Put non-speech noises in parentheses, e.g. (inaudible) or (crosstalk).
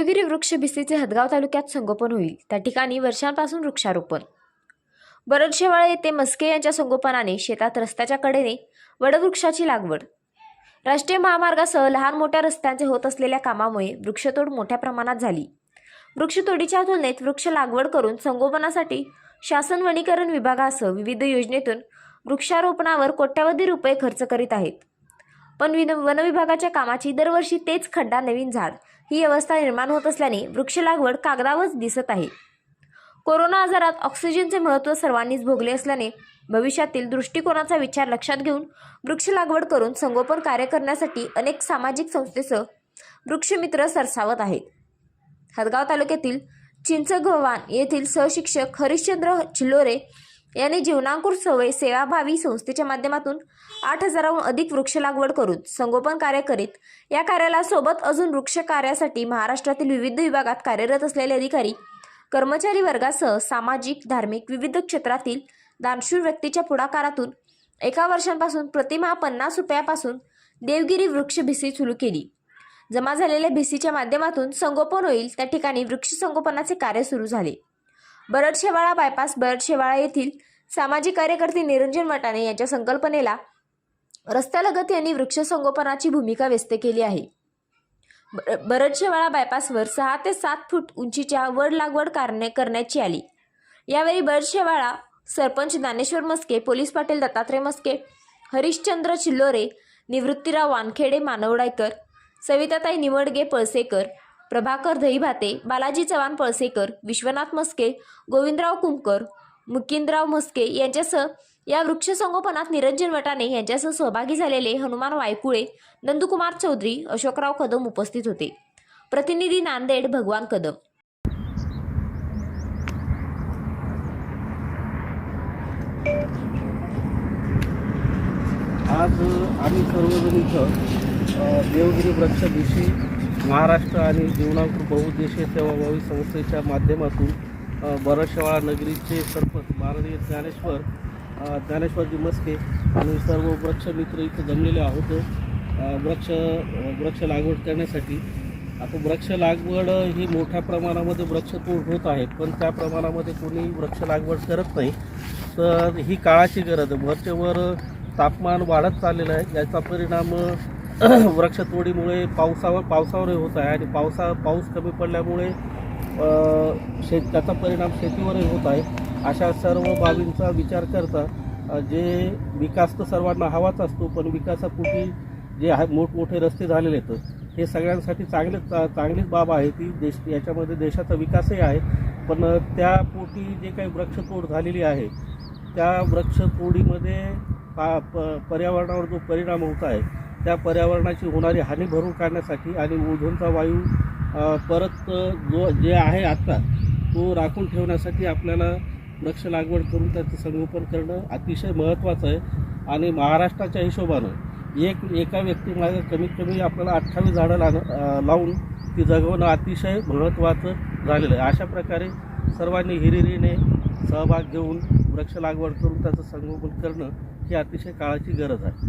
देवगिरी वृक्ष भिस्तीचे हदगाव तालुक्यात संगोपन होईल. त्या ठिकाणी वर्षांपासून वृक्षारोपण. बरडशेवाळे येथे मस्के यांच्या संगोपनाने शेतात रस्त्याच्या कडेने वडवृक्षाची लागवड. राष्ट्रीय महामार्गासह लहान मोठ्या रस्त्यांचे होत असलेल्या कामामुळे वृक्षतोड मोठ्या प्रमाणात झाली. वृक्षतोडीच्या तुलनेत वृक्ष लागवड करून संगोपनासाठी शासन वनीकरण विभागासह विविध योजनेतून वृक्षारोपणावर कोट्यवधी रुपये खर्च करीत आहेत. पण विन वनविभागाच्या कामाची दरवर्षी तेच खड्डा नवीन झाड. ही अवस्था निर्माण होत असल्याने वृक्ष लागवड कागदावरच दिसत आहे. कोरोना आजारात ऑक्सिजनचे महत्त्व सर्वांनीच भोगले असल्याने भविष्यातील दृष्टिकोनाचा विचार लक्षात घेऊन वृक्ष लागवड करून संगोपन कार्य करण्यासाठी अनेक सामाजिक संस्थेसह वृक्षमित्र सरसावत आहेत. हदगाव तालुक्यातील चिंचगव्हाण येथील सहशिक्षक हरिश्चंद्र चिल्लोरे यांनी जीवनांकुर सवय सेवाभावी संस्थेच्या माध्यमातून आठ हजाराहून अधिक वृक्ष लागवड करून संगोपन कार्य करीत या कार्याला सोबत अजून वृक्ष कार्यासाठी महाराष्ट्रातील विविध विभागात कार्यरत असलेले अधिकारी कर्मचारी वर्गासह सामाजिक धार्मिक विविध क्षेत्रातील दानशूर व्यक्तीच्या पुढाकारातून एका वर्षांपासून प्रतिमा पन्नास रुपयापासून देवगिरी वृक्ष भिसी सुरू केली. जमा झालेल्या भिसीच्या माध्यमातून संगोपन होईल त्या ठिकाणी वृक्ष संगोपनाचे कार्य सुरू झाले. बरडशेवाळा बायपास बरडशेवाळा येथील सामाजिक कार्यकर्ते निरंजन वटाणे यांच्या संकल्पनेला रस्त्यालगत यांनी वृक्षसंगोपनाची भूमिका व्यक्त केली आहे. बरडशेवाळा बायपासवर सहा ते सात फूट उंचीच्या वड लागवड कारणे करण्याची आली. यावेळी बरडशेवाळा सरपंच ज्ञानेश्वर मस्के पोलीस पाटील दत्तात्रय मस्के हरिश्चंद्र चिल्लोरे निवृत्तीराव वानखेडे मानवडायकर सविताताई निवडगे पळसेकर प्रभाकर दहीभाते बालाजी चव्हाण पळसेकर विश्वनाथ मस्के गोविंदराव कुमकर मुकिंदराव मस्के यांच्यासह या वृक्ष संगोपनात निरंजन वटाने यांच्यासह सहभागी झालेले हनुमान वायकुळे नंदुकुमार चौधरी अशोकराव कदम उपस्थित होते. प्रतिनिधी नांदेड भगवान कदम. आज आम्ही सर्वजण इथं देवगिरी वृक्ष दिवशी महाराष्ट्र आणि जीवनांक बहुउद्देशीय सेवाभावी संस्थेच्या माध्यमातून अ, नगरीचे सरपंच माननीय ज्ञानेश्वर ज्ञानेश्वरजी मस्के आणि सर्व वृक्षमित्र इथं जमलेले आहोत. वृक्ष वृक्ष लागवड करण्यासाठी. आता वृक्ष लागवड ही मोठ्या प्रमाणामध्ये वृक्षतोड होत आहे पण त्या प्रमाणामध्ये कोणी वृक्ष लागवड करत नाही. तर ही काळाची गरज आहे. वरचेवर तापमान वाढत चाललेलं आहे. याचा परिणाम (clears throat) वृक्षतोडीमुळे पावसावर पावसावरही होत आहे आणि पावसा पाऊस कमी पडल्यामुळे शेत त्याचा परिणाम शेतीवरही होत आहे. अशा सर्व बाबींचा विचार करता जे विकास तर सर्वांना हवाच असतो पण विकासापोटी जे आहे मोठमोठे रस्ते झालेले आहेत हे सगळ्यांसाठी चांगले चांगलीच बाब आहे. ती देश याच्यामध्ये देशाचा विकासही आहे पण त्या पोटी जे काही वृक्षतोड झालेली आहे त्या वृक्षतोडीमध्ये पा प पर्यावरणावर जो परिणाम होत आहे त्या पर्यावरणाची होणारी हानी भरून काढण्यासाठी आणि ओझोनचा वायू परत जो जे आहे आत्ता तो राखून ठेवण्यासाठी आपल्याला वृक्ष लागवड करून त्याचं संगोपन करणं अतिशय महत्त्वाचं आहे. आणि महाराष्ट्राच्या हिशोबानं एक एका व्यक्तीमागे कमीत कमी आपल्याला अठ्ठावीस झाडं लाग लावून ती जगवणं अतिशय महत्त्वाचं झालेलं आहे. अशा प्रकारे सर्वांनी हिरिरीने सहभाग घेऊन वृक्ष लागवड करून त्याचं संगोपन करणं ही अतिशय काळाची गरज आहे.